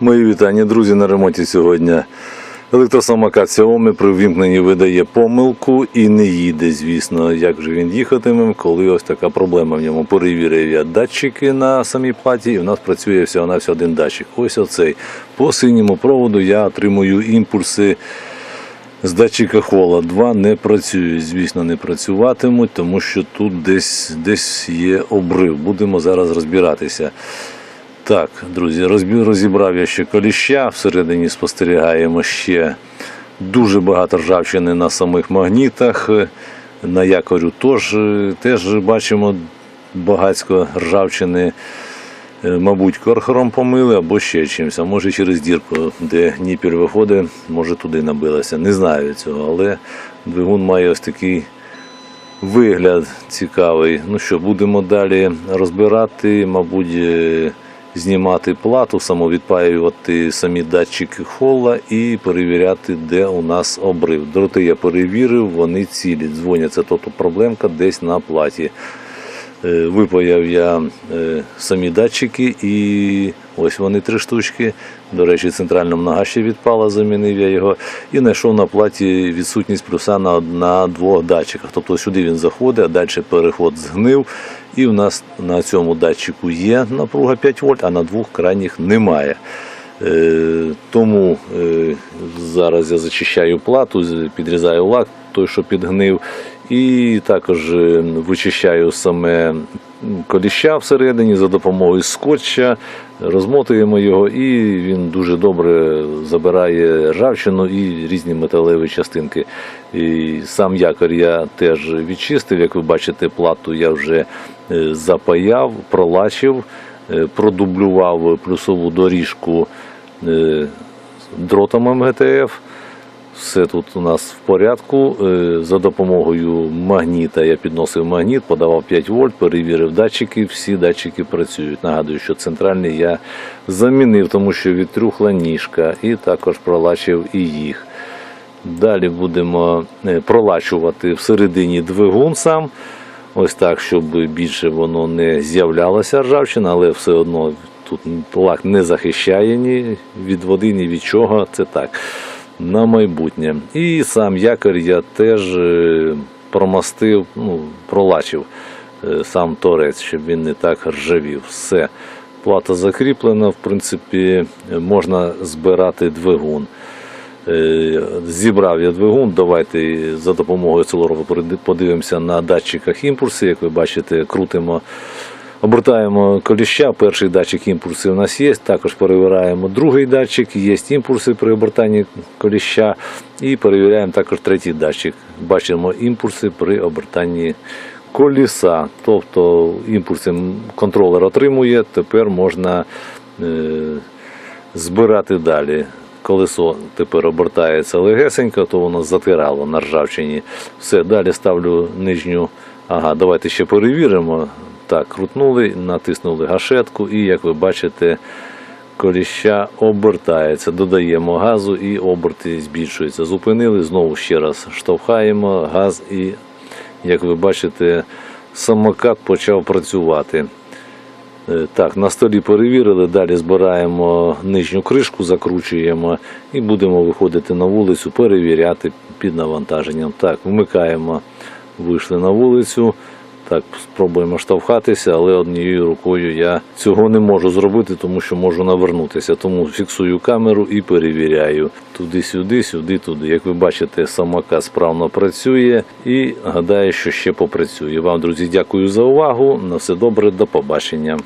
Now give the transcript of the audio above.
Мої вітання, друзі, на ремонті сьогодні. Електросамокат Xiaomi при ввімкненні видає помилку і не їде, звісно. Як же він їхатиме, коли ось така проблема в ньому. Перевірив я датчики на самій платі, і в нас працює всього на один датчик. Ось оцей. По синьому проводу я отримую імпульси з датчика хола. Два не працюють, звісно, не працюватимуть, тому що тут десь, десь є обрив. Будемо зараз розбиратися. Так, друзі, розібрав я ще коліща. Всередині спостерігаємо ще дуже багато ржавчини на самих магнітах. На якорю теж, теж бачимо багатько ржавчини. Е, Мабуть, корхором помили або ще чимось, а може через дірку, де ніпіль виходить, може туди набилася. Не знаю цього, але двигун має ось такий вигляд цікавий. Ну що, будемо далі розбирати, мабуть, е, знімати плату, самовідпаювати самі датчики хола і перевіряти, де у нас обрив. Дроти я перевірив, вони цілі. Дзвоняться, тобто проблемка десь на платі. Е, Випаяв я е, самі датчики і ось вони три штучки. До речі, центральна нога ще відпала, замінив я його. І знайшов на платі відсутність плюса на, на двох датчиках. Тобто сюди він заходить, а далі переход згнив. І в нас на цьому датчику є напруга 5 вольт, а на двох крайніх немає. Е, Тому е, зараз я зачищаю плату, підрізаю лак, той, що підгнив, і також е, вичищаю саме коліща всередині за допомогою скотча, розмотуємо його, і він дуже добре забирає ржавчину і різні металеві частинки. І сам якор я теж відчистив, як ви бачите, плату я вже е, запаяв, пролачив, е, продублював плюсову доріжку е, дротом МГТФ. Все тут у нас в порядку. За допомогою магніта я підносив магніт, подавав 5 вольт, перевірив датчики. Всі датчики працюють. Нагадую, що центральний я замінив, тому що відтрюхла ніжка, і також пролачив і їх. Далі будемо е, пролачувати всередині двигун сам. Ось так, щоб більше воно не з'являлося ржавчина, але все одно тут лак не захищає ні від води, ні від чого. Це так. На майбутнє. І сам якор я теж е, промастив, ну, пролачив е, сам торець, щоб він не так ржавів. Все. Плата закріплена, в принципі, можна збирати двигун. Е, Зібрав я двигун. Давайте за допомогою целорова подивимося на датчиках імпульси. Як ви бачите, крутимо, обертаємо коліща. Перший датчик імпульсу у нас є. Також перевіряємо другий датчик. Є імпульси при обертанні коліща. І перевіряємо також третій датчик. Бачимо імпульси при обертанні коліса. Тобто імпульси контролер отримує. Тепер можна. е, збирати далі. Колесо тепер обертається легесенько, то воно затирало на ржавчині. Все, далі ставлю нижню. Ага, давайте ще перевіримо. Так, крутнули, натиснули гашетку, і як ви бачите, коліща обертається. Додаємо газу і оберти збільшуються. Зупинили, знову ще раз штовхаємо газ, і як ви бачите, самокат почав працювати. Е, Так, на столі перевірили, далі збираємо нижню кришку, закручуємо і будемо виходити на вулицю, перевіряти під навантаженням. Так, вмикаємо, вийшли на вулицю. Так, спробуємо штовхатися, але однією рукою я цього не можу зробити, тому що можу навернутися. Тому фіксую камеру і перевіряю. Туди-сюди, сюди-туди. Як ви бачите, самокат справно працює і гадаю, що ще попрацює. Вам, друзі, дякую за увагу. На все добре, до побачення.